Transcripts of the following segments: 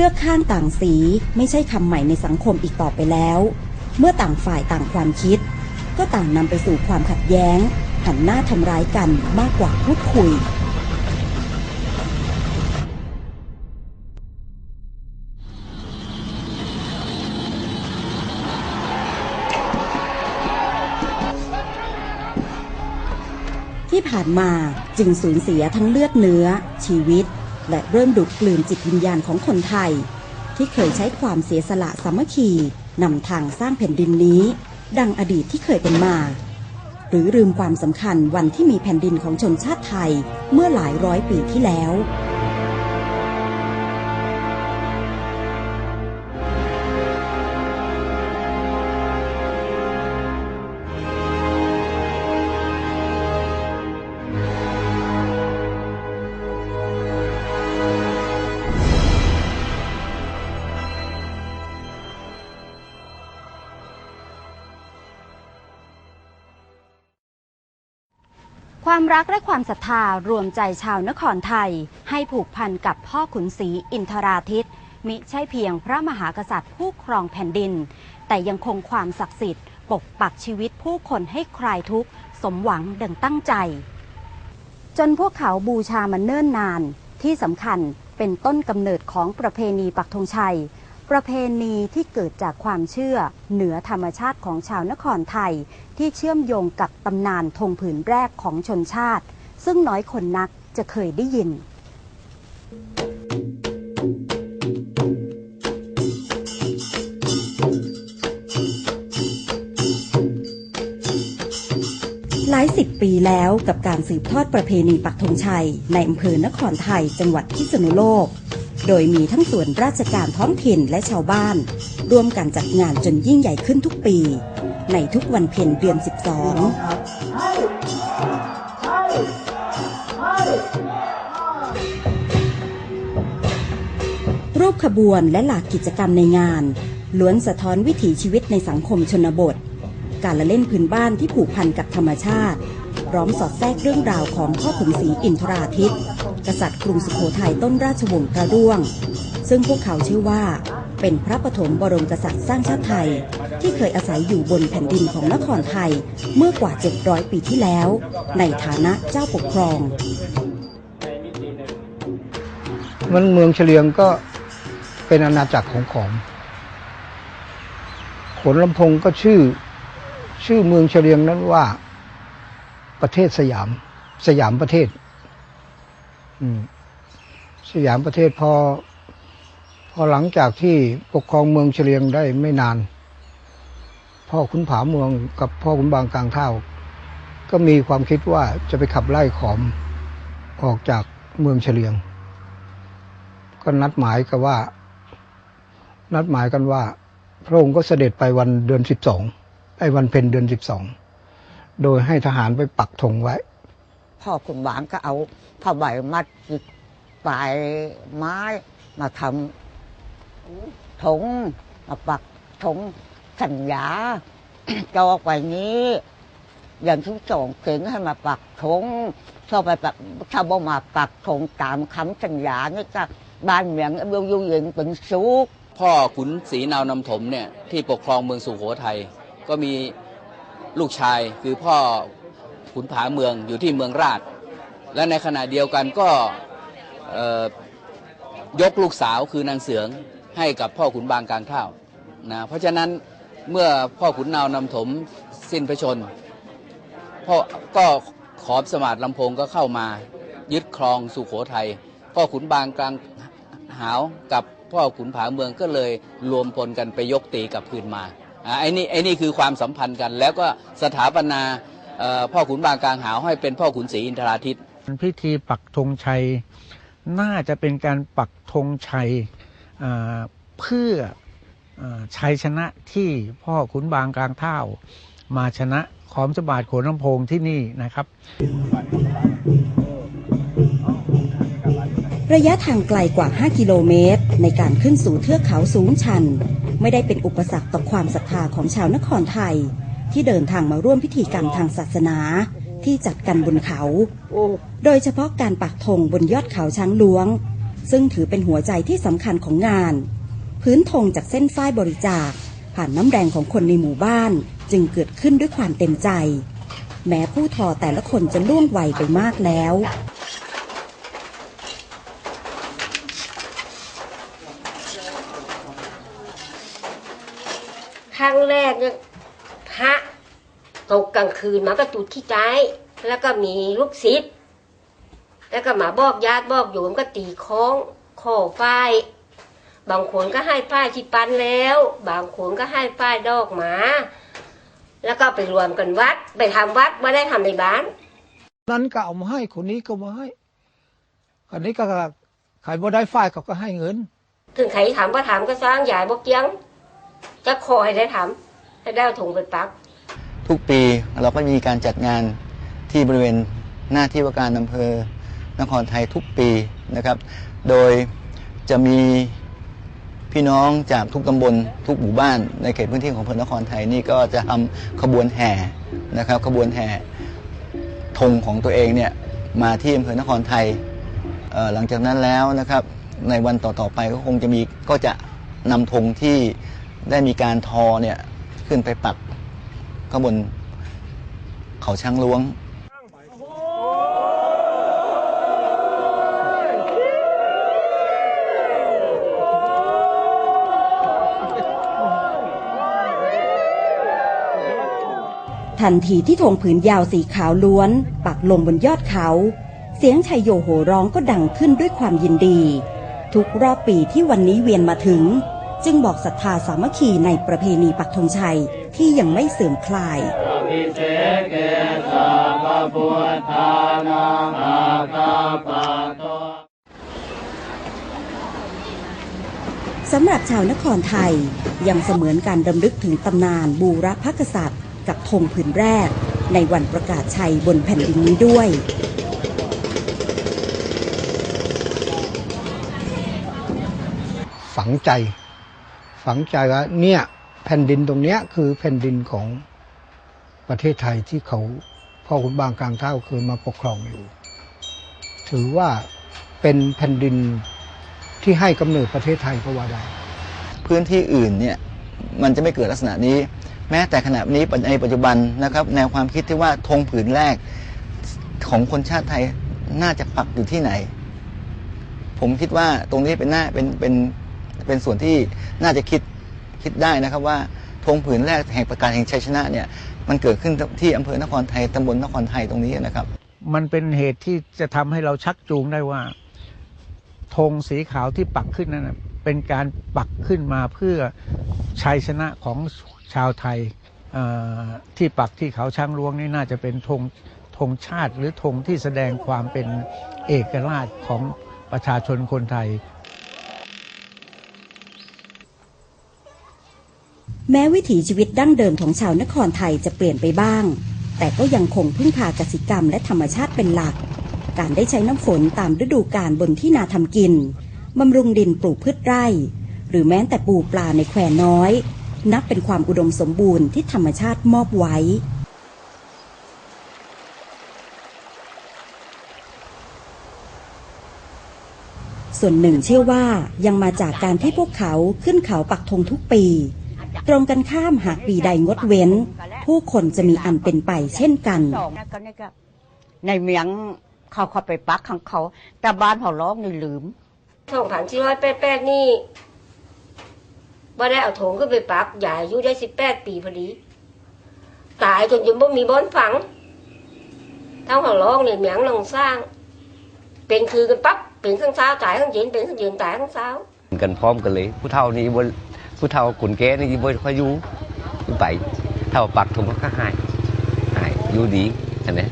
เลือกข้างต่างสีไม่ใช่คำใหม่ในสังคมอีกต่อไปแล้ว เมื่อต่างฝ่ายต่างความคิด ก็ต่างนำไปสู่ความขัดแย้ง หันหน้าทำร้ายกันมากกว่าพูดคุย ที่ผ่านมาจึงสูญเสียทั้งเลือดเนื้อ ชีวิต และเริ่มดูดกลืนจิตวิญญาณของคนไทย ที่เคยใช้ความเสียสละสามัคคีนำทางสร้างแผ่นดินนี้ ดังอดีตที่เคยเป็นมา หรือลืมความสำคัญวันที่มีแผ่นดินของชนชาติไทยเมื่อหลายร้อยปีที่แล้ว ความรักและความศรัทธารวมใจชาวนครไทย ให้ผูกพันกับพ่อขุนศรีอินทราทิตมิใช่เพียงพระมหากษัตริย์ผู้ครองแผ่นดิน แต่ยังคงความศักดิ์สิทธิ์ ปกปักชีวิตผู้คนให้คลายทุกข์ สมหวังดังตั้งใจ จนพวกเขาบูชามันเนิ่นนานที่สำคัญเป็นต้นกำเนิดของประเพณีปักธงชัย ประเพณีที่เกิดจากความเชื่อเหนือธรรมชาติของชาวนครไทย ที่เชื่อมโยงกับตำนานธงผืนแรกของชนชาติ ซึ่งน้อยคนนักจะเคยได้ยินายสิบปีแล้วกับการสืบทอดประเพณีปักธงชัย ในอำเภอนครไทยจังหวัดพิษณุโลก โดยมีทั้งส่วนราชการท้องถิ่นและชาวบ้าน ร่วมกันจัดงานจนยิ่งใหญ่ขึ้นทุกปี ในทุกวันเพ็ญเดือน 12 รูปขบวนและหลากกิจกรรมในงานล้วนสะท้อนวิถีชีวิตในสังคมชนบท การละเล่นพื้นบ้านที่ผูกพันกับธรรมชาติพร้อมสอดแทรกเรื่องราวของพ่อขุนศรีอินทราทิตย์กษัตริย์กรุงสุโขทัยต้นราชวงศ์กระด้วง ซึ่งพวกเขาเชื่อว่า เป็นพระปฐมบรมกษัตริย์สร้างชาติไทย ที่เคยอาศัยอยู่บนแผ่นดินของนครไทยเมื่อกว่า 700 ปีที่แล้ว ในฐานะเจ้าปกครอง มันเมืองเฉลียงก็เป็นอาณาจักรของขอมขนลำพงก็ชื่อ ชื่อเมืองเฉลียงนั้นว่า ประเทศสยาม สยามประเทศอืมสยามประเทศพอพอหลังจากที่ปกครองเมืองเฉลียงได้ไม่นาน พ่อขุนผาเมืองกับพ่อขุนบางกลางเท่า ก็มีความคิดว่าจะไปขับไล่ขอมออกจากเมืองเฉลียง ก็นัดหมายกันว่า นัดหมายกันว่า พระองค์ก็เสด็จไปวันเดือนสิบสอง ไอ้วันเพ็ญเดือนสิบสองโดยให้ทหารไปปักธงไว้ พ่อคุณหวานก็เอาผ้าใบมัดจิกปลายไม้มาทำถงมาปักถงสัญญาจอกไว้นี้อย่างที่สองเก่งให้มาปักถงชอบไปปักถ้าบ่มาปักถงตามคำสัญญานี่ก็บ้านเมืองเมืองยุ่งเหยิงเป็นสุขพ่อขุนศรีนาวนำถมเนี่ยที่ปกครองเมืองสุโขทัย ก็มีลูกชายคือพ่อขุนผาเมืองอยู่ที่เมืองราช และในขณะเดียวกันก็ยกลูกสาวคือนางเสืองให้กับพ่อขุนบางกลางข้าวนะเพราะฉะนั้นเมื่อพ่อขุนนาวนำถมสิ้นพระชนพ่อก็ขอบสมาร์ทลำโพงก็เข้ามายึดครองสุโขทัยพ่อขุนบางกลางหาวกับพ่อขุนผาเมืองก็เลยรวมพลกันไปยกตีกับคืนมา ไอ้นี่ไอ้นี่คือความสัมพันธ์กัน แล้วก็สถาปนาเอ่อพ่อขุนบางกลางหาวให้เป็นพ่อขุนศรีอินทราทิตย์พิธีปักธงชัย น่าจะเป็นการปักธงชัยอ่าเพื่ออาชัยชนะที่พ่อขุนบางกลางเท่า มาชนะขอมสบาทโขนลำโพงที่นี่นะครับ ระยะทางไกลกว่า 5 กิโลเมตร ในการขึ้นสู่เทือกเขาสูงชัน ไม่ได้เป็นอุปสรรคต่อความศรัทธาของชาวนครไทย ที่เดินทางมาร่วมพิธีกรรมทางศาสนาที่จัดกันบนเขา โดยเฉพาะการปักธงบนยอดเขาช้างหลวง ซึ่งถือเป็นหัวใจที่สำคัญของงาน พื้นธงจากเส้นฝ้ายบริจาค ผ่านน้ำแรงของคนในหมู่บ้าน จึงเกิดขึ้นด้วยความเต็มใจ แม้ผู้ทอแต่ละคนจะล่วงวัยไปมากแล้ว ครั้งแรกเนี่ยพระตกกลางคืนมาก็จุดที่ใจ แล้วก็มีลูกศิษย์แล้วก็มาบอกญาติบอกโยมก็ตีคล้องขอฝ้ายบางคนก็ให้ฝ้ายที่ปันแล้ว บางคนก็ให้ฝ้ายดอกหมา แล้วก็ไปรวมกันวัด ไปทำวัดไม่ได้ทำในบ้าน นั้นก็เอามาให้คนนี้ก็มาให้คนนี้ก็ใครบ่ได้ฝ่ายเขาก็ให้เงิน ถึงใครถามก็ถามก็สร้างใหญ่บอกเกี้ยง จะขอให้ได้ทำให้ได้เอาถุงไปปัก ทุกปีเราก็มีการจัดงานที่บริเวณหน้าที่ว่าการอำเภอนครไทยทุกปีนะครับ โดยจะมีพี่น้องจากทุกตำบลทุกหมู่บ้านในเขตพื้นที่ของอำเภอนครไทยนี่ก็จะทำขบวนแห่นะครับขบวนแห่ธงของตัวเองเนี่ยมาที่อำเภอนครไทยหลังจากนั้นแล้วนะครับในวันต่อๆไปก็คงจะมีก็จะนำธงที่ ได้มีการทอเนี่ยขึ้นไปปักข้างบนเขาช้างล้วง ทันทีที่ธงผืนยาวสีขาวล้วน ปักลงบนยอดเขา เสียงชัยโยโห่ร้องก็ดังขึ้นด้วยความยินดี ทุกรอบปีที่วันนี้เวียนมาถึง จึงบอกศรัทธาสามัคคีในประเพณีปักธงชัยที่ยังไม่เสื่อมคลายสำหรับชาวนครไทยยังเสมือนการรำลึกถึงตำนานบูรพกษัตริย์กับธงผืนแรก ในวันประกาศชัยบนแผ่นดินนี้ด้วยฝังใจ ฝังใจว่าเนี่ยแผ่นดินตรงเนี้ยคือแผ่นดินของประเทศไทยที่เขาพ่อขุนบางกลางเท่าเคยมาปกครองอยู่ ถือว่าเป็นแผ่นดินที่ให้กำเนิดประเทศไทยก็ว่าได้พื้นที่อื่นเนี่ยมันจะไม่เกิดลักษณะนี้ แม้แต่ขณะนี้ในปัจจุบันนะครับ แนวความคิดที่ว่าธงผืนแรกของคนชาติไทยน่าจะปักอยู่ที่ไหน ผมคิดว่าตรงนี้เป็นหน้าเป็นเป็น เป็นส่วนที่น่าจะคิดคิดได้นะครับว่าธงผืนแรกแห่งประกาศแห่งชัยชนะเนี่ยมันเกิดขึ้นที่อำเภอนครไทยตำบลนครไทยตรงนี้นะครับ มันเป็นเหตุที่จะทำให้เราชักจูงได้ว่าธงสีขาวที่ปักขึ้นนั้นเป็นการปักขึ้นมาเพื่อชัยชนะของชาวไทยที่ปักที่เขาช้างล้วงนี่น่าจะเป็นธงธงชาติ หรือธงที่แสดงความเป็นเอกราชของประชาชนคนไทย แม้วิถีชีวิตดั้งเดิมของชาวนครไทยจะเปลี่ยนไปบ้าง แต่ก็ยังคงพึ่งพากสิกรรมและธรรมชาติเป็นหลัก การได้ใช้น้ำฝนตามฤดูกาลบนที่นาทำกินบำรุงดินปลูกพืชไร่ หรือแม้แต่ปูปลาในแควน้อย นับเป็นความอุดมสมบูรณ์ที่ธรรมชาติมอบไว้ ส่วนหนึ่งเชื่อว่ายังมาจากการที่พวกเขาขึ้นเขาปักธงทุกปี ตรงกันข้ามหากปีใดงดเว้น ผู้คนจะมีอันเป็นไปเช่นกันสองก็นี่ก็ในเมียงเขาเขาไปปักของเขา แต่บ้านเขาร้องนี่ลืมสองพันสี่ร้อยแปดแปดนี่บ่ได้เอาถงขึ้นไปปักใหญ่อายุได้สิบแปดปีพอดี ตายจนจนบ่มีบอนฝังทั้งหัวร้องเนี่ยเหมียงลงสร้าง เป็นคือกันปั๊บเป็นข้างเช้าตายข้างเย็นเป็นข้างเย็นตายข้างเช้ากันพร้อมกันเลย ผู้เฒ่านี่บ่ ผู้เฒ่าขุนแก่นี่บ่ค่อยอยู่อยู่ไปเท่าปักถุงก็หายหายอยู่ดีอันนี้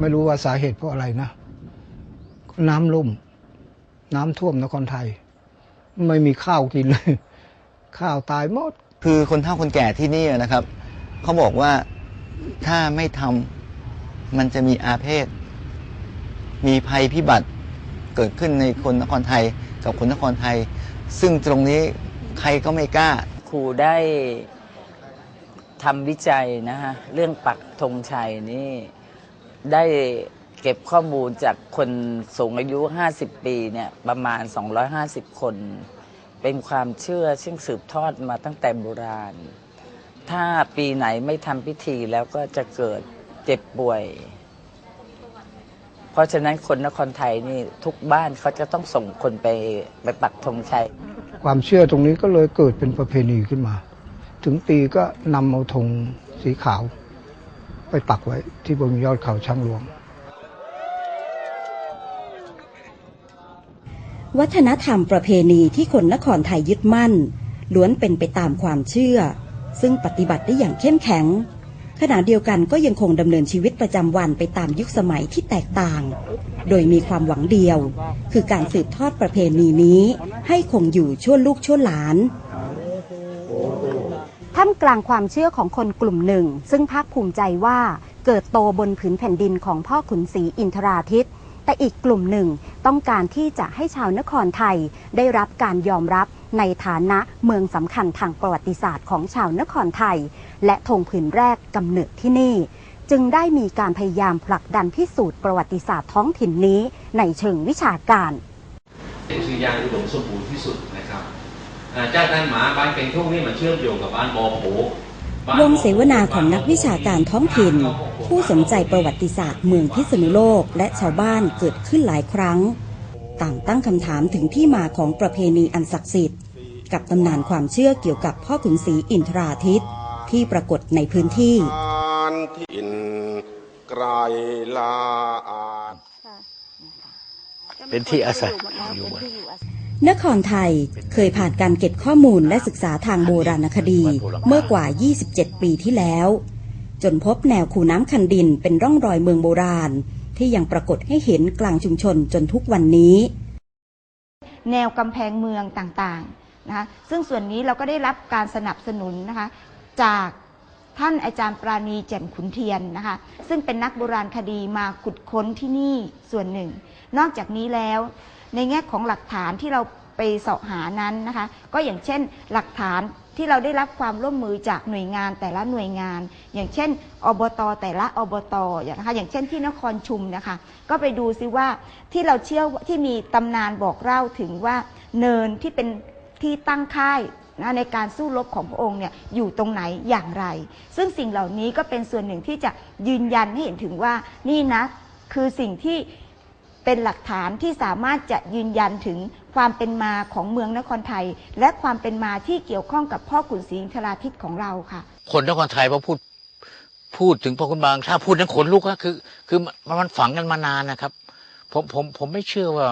ไม่รู้ว่าสาเหตุเพราะอะไรนะ น้ำลุ่ม น้ำท่วมนครไทย ไม่มีข้าวกินเลย ข้าวตายหมด คือคนเฒ่าคนแก่ที่นี่นะครับ เขาบอกว่าถ้าไม่ทำมันจะมีอาเพศ มีภัยพิบัติเกิดขึ้นในคนนครไทยกับคนนครไทย ซึ่งตรงนี้ ใครก็ไม่กล้า ครูได้ทำวิจัยนะฮะ เรื่องปักธงชัยนี่ ได้เก็บข้อมูลจากคนสูงอายุ 50 ปีเนี่ยประมาณ 250 คน เป็นความเชื่อซึ่งสืบทอดมาตั้งแต่โบราณ ถ้าปีไหนไม่ทำพิธีแล้วก็จะเกิดเจ็บป่วย เพราะฉะนั้นคนนครไทยนี่ทุกบ้านเขาจะต้องส่งคนไปไปปักธงชัย ความเชื่อตรงนี้ก็เลยเกิดเป็นประเพณีขึ้นมา ถึงปีก็นำเอาธงสีขาว ไปปักไว้ที่บนยอดเขาช่างหลวง วัฒนธรรมประเพณีที่คนนครไทยยึดมั่น ล้วนเป็นไปตามความเชื่อ ซึ่งปฏิบัติได้อย่างเข้มแข็ง ขณะเดียวกันก็ยังคงดำเนินชีวิตประจำวันไปตามยุคสมัยที่แตกต่าง โดยมีความหวังเดียว คือการสืบทอดประเพณีนี้ ให้คงอยู่ชั่วลูกชั่วหลานท่ามกลางความเชื่อของคนกลุ่มหนึ่ง ซึ่งภาคภูมิใจว่าเกิดโตบนผืนแผ่นดินของพ่อขุนศรีอินทราทิต แต่อีกกลุ่มหนึ่งต้องการที่จะให้ชาวนครไทยได้รับการยอมรับในฐานะเมืองสำคัญทางประวัติศาสตร์ของชาวนครไทย และธงผืนแรกกำเนิดที่นี่ จึงได้มีการพยายามผลักดันพิสูจน์ประวัติศาสตร์ท้องถิ่นนี้ในเชิงวิชาการเป็นชื่อย่างอุดมสมบูรณ์ที่สุดนะครับอ่าจากนั้นหมาบ้านเป็นทุ่งนี่มันเชื่อมโยงกับบ้านบอโผ วงเสวนาของนักวิชาการท้องถิ่น ผู้สนใจประวัติศาสตร์เมืองพิษณุโลกและชาวบ้านเกิดขึ้นหลายครั้ง ต่างตั้งคำถามถึงที่มาของประเพณีอันศักดิ์สิทธิ์ กับตำนานความเชื่อเกี่ยวกับพ่อขุนศรีอินทราทิตที่ปรากฏในพื้นที่ไกรลาอาเป็นที่อาศัยอยู่ นครไทยเคยผ่านการเก็บข้อมูลและศึกษาทางโบราณคดีเมื่อกว่า 27 ปีที่แล้ว จนพบแนวคูน้ำคันดินเป็นร่องรอยเมืองโบราณ ที่ยังปรากฏให้เห็นกลางชุมชนจนทุกวันนี้ แนวกำแพงเมืองต่างๆนะคะซึ่งส่วนนี้เราก็ได้รับการสนับสนุนนะคะจากท่านอาจารย์ปราณีแจ่มขุนเทียนนะคะ ซึ่งเป็นนักโบราณคดีมาขุดค้นที่นี่ส่วนหนึ่ง นอกจากนี้แล้ว ในแง่ของหลักฐานที่เราไปเสาะหานั้นนะคะ ก็อย่างเช่นหลักฐานที่เราได้รับความร่วมมือจากหน่วยงานแต่ละหน่วยงาน อย่างเช่น อบตแต่ละอบตอย่างนะคะอย่างเช่นที่นครชุมนะคะ ก็ไปดูซิว่าที่เราเชื่อที่มีตำนานบอกเล่าถึงว่าเนินที่เป็นที่ตั้งค่ายนะในการสู้รบของพระองค์เนี่ยอยู่ตรงไหนอย่างไร ซึ่งสิ่งเหล่านี้ก็เป็นส่วนหนึ่งที่จะยืนยันให้เห็นถึงว่านี่นะคือสิ่งที่ เป็นหลักฐานที่สามารถจะยืนยันถึงความเป็นมาของเมืองนครไทย และความเป็นมาที่เกี่ยวข้องกับพ่อขุนศรีอินทราทิตของเราค่ะ คนนครไทยพอพูดพูดถึงพ่อคุณบาง ถ้าพูดนั้นขนลุกนะคือ คือมันฝังกันมานานนะครับ ผมผมผมไม่เชื่อว่า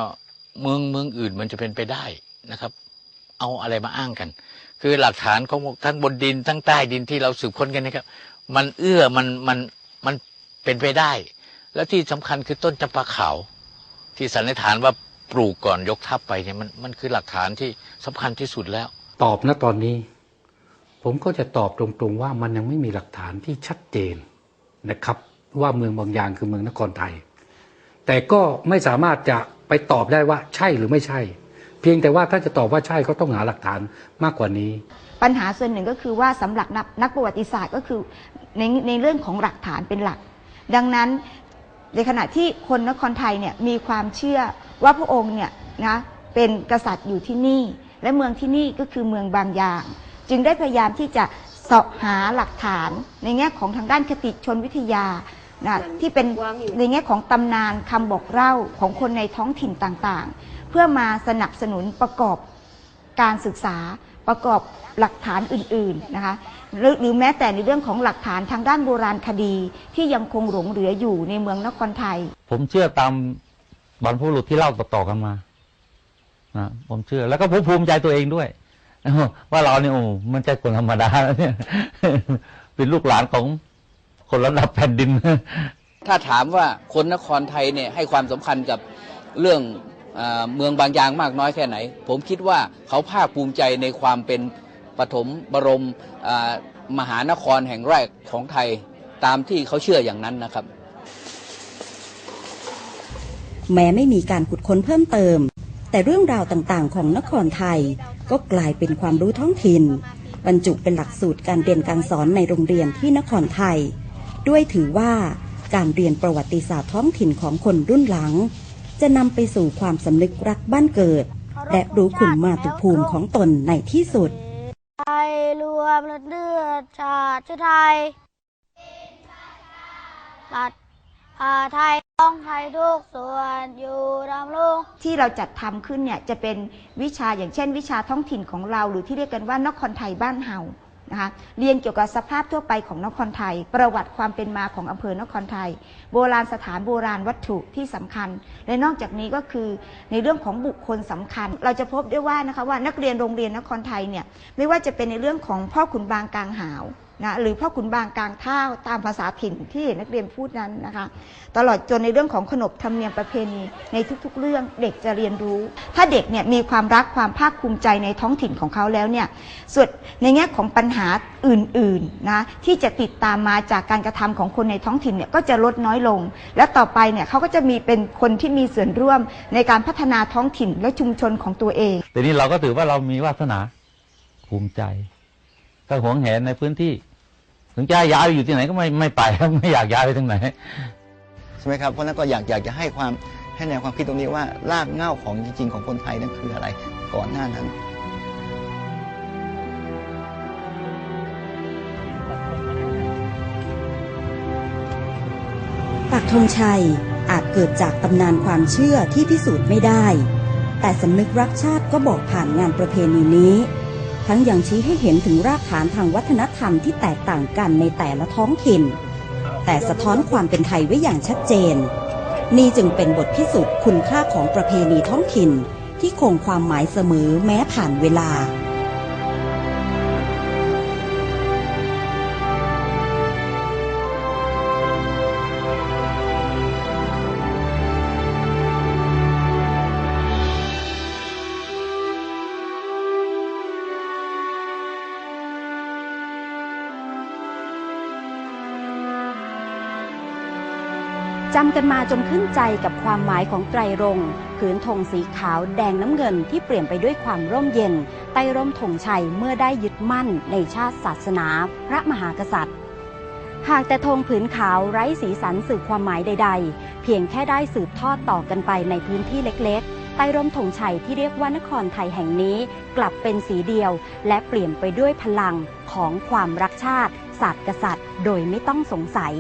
เมืองเมืองอื่นมันจะเป็นไปได้นะครับ เอาอะไรมาอ้างกัน คือหลักฐานของทั้งบนดินทั้งใต้ดินที่เราสืบค้นกันนะครับ มันเอื้อมันมันมันเป็นไปได้ แล้วที่สำคัญคือต้นจำปาขาว ที่สันนิษฐานว่าปลูกก่อนยกทัพไปเนี่ยมันมันคือหลักฐานที่สำคัญที่สุดแล้ว ตอบนะตอนนี้ ผมก็จะตอบตรงๆว่ามันยังไม่มีหลักฐานที่ชัดเจนนะครับ ว่าเมืองบางอย่างคือเมืองนครไทย แต่ก็ไม่สามารถจะไปตอบได้ว่าใช่หรือไม่ใช่ เพียงแต่ว่าถ้าจะตอบว่าใช่ก็ต้องหาหลักฐานมากกว่านี้ ปัญหาส่วนหนึ่งก็คือว่าสำหรับนักนักประวัติศาสตร์ก็คือในในเรื่องของหลักฐานเป็นหลัก ดังนั้น ในขณะที่คนนครไทยเนี่ยมีความเชื่อว่าพระองค์เนี่ยนะเป็นกษัตริย์อยู่ที่นี่ และเมืองที่นี่ก็คือเมืองบางอย่าง จึงได้พยายามที่จะเสาะหาหลักฐานในแง่ของทางด้านคติชนวิทยานะที่เป็นในแง่ของตำนานคำบอกเล่าของคนในท้องถิ่นต่างๆ เพื่อมาสนับสนุนประกอบการศึกษา ประกอบหลักฐานอื่นๆนะคะหรือหรือแม้แต่ในเรื่องของหลักฐานทางด้านโบราณคดีที่ยังคงหลงเหลืออยู่ในเมืองนครไทย ผมเชื่อตามบรรพบุรุษที่เล่าต่อๆกันมานะผมเชื่อแล้วก็ผมภูมิใจตัวเองด้วยว่าเราเนี่ยโอ้มันใช่คนธรรมดานะเนี่ยเป็นลูกหลานของคนระดับแผ่นดิน ถ้าถามว่าคนนครไทยเนี่ยให้ความสำคัญกับเรื่อง เมืองบางอย่างมากน้อยแค่ไหน ผมคิดว่าเขาภาคภูมิใจในความเป็นปฐมบรมมหานครแห่งแรกของไทยตามที่เขาเชื่ออย่างนั้นนะครับ แม้ไม่มีการขุดค้นเพิ่มเติม แต่เรื่องราวต่างๆ ของนครไทย ก็กลายเป็นความรู้ท้องถิ่น บรรจุเป็นหลักสูตรการเรียนการสอนในโรงเรียนที่นครไทย ด้วยถือว่าการเรียนประวัติศาสตร์ท้องถิ่นของคนรุ่นหลัง จะนำไปสู่ความสำนึกรักบ้านเกิด และรู้คุณมาตุภูมิของตนในที่สุด ไทยรวมเลือดชาติไทยตัดผ้าไทยต้องไทยทุกส่วนอยู่ดำรงที่เราจัดทำขึ้นเนี่ยจะเป็นวิชาอย่างเช่น วิชาท้องถิ่นของเรา หรือที่เรียกกันว่านครไทยบ้านเฮา นะคะเรียนเกี่ยวกับสภาพทั่วไปของนครไทย ประวัติความเป็นมาของอำเภอนครไทย โบราณสถานโบราณวัตถุที่สำคัญ และนอกจากนี้ก็คือในเรื่องของบุคคลสำคัญ เราจะพบได้ว่านะคะว่านักเรียนโรงเรียนนครไทยเนี่ยไม่ว่าจะเป็นในเรื่องของพ่อขุนบางกลางหาว นะหรือพ่อขุนบางกลางเท้าตามภาษาถิ่นที่นักเรียนพูดนั้นนะคะ ตลอดจนในเรื่องของขนบธรรมเนียมประเพณีในทุกๆ เรื่องเด็กจะเรียนรู้ ถ้าเด็กเนี่ยมีความรักความภาคภูมิใจในท้องถิ่นของเขาแล้วเนี่ยส่วนในแง่ของปัญหาอื่นๆนะที่จะติดตามมาจากการกระทำของคนในท้องถิ่นเนี่ยก็จะลดน้อยลง และต่อไปเนี่ยเขาก็จะมีเป็นคนที่มีส่วนร่วมในการพัฒนาท้องถิ่นและชุมชนของตัวเองแต่นี้เราก็ถือว่าเรามีวาสนาภูมิใจก็หวงแหนในพื้นที่ ถึงจะย้ายไปอยู่ที่ไหนก็ไม่ไม่ไปไม่อยากย้ายไปทางไหนใช่ไหมครับเพราะฉะนั้นก็อยากอยากจะให้ความให้แนวความคิดตรงนี้ว่ารากเหง้าของจริง ๆ ของคนไทยนั่นคืออะไรก่อนหน้านั้นปักธงชัยอาจเกิดจากตำนานความเชื่อที่พิสูจน์ไม่ได้ แต่สำนึกรักชาติก็บอกผ่านงานประเพณีนี้ ทั้งยังชี้ให้เห็นถึงรากฐานทางวัฒนธรรมที่แตกต่างกันในแต่ละท้องถิ่น แต่สะท้อนความเป็นไทยไว้อย่างชัดเจน นี่จึงเป็นบทพิสูจน์คุณค่าของประเพณีท้องถิ่น ที่คงความหมายเสมอแม้ผ่านเวลา จำกันมาจนขึ้นใจกับความหมายของไตรรงค์ผืนธงสีขาวแดงน้ำเงินที่เปลี่ยนไปด้วยความร่มเย็น ใต้ร่มธงชัยเมื่อได้ยึดมั่นในชาติศาสนา พระมหากษัตริย์ หากแต่ธงผืนขาวไร้สีสันสื่อความหมายใด ๆ เพียงแค่ได้สืบทอดต่อกันไปในพื้นที่เล็กๆ ใต้ร่มธงชัยที่เรียกว่านครไทยแห่งนี้กลับเป็นสีเดียว และเปลี่ยนไปด้วยพลังของความรักชาติศาสตร์กษัตริย์ โดยไม่ต้องสงสัย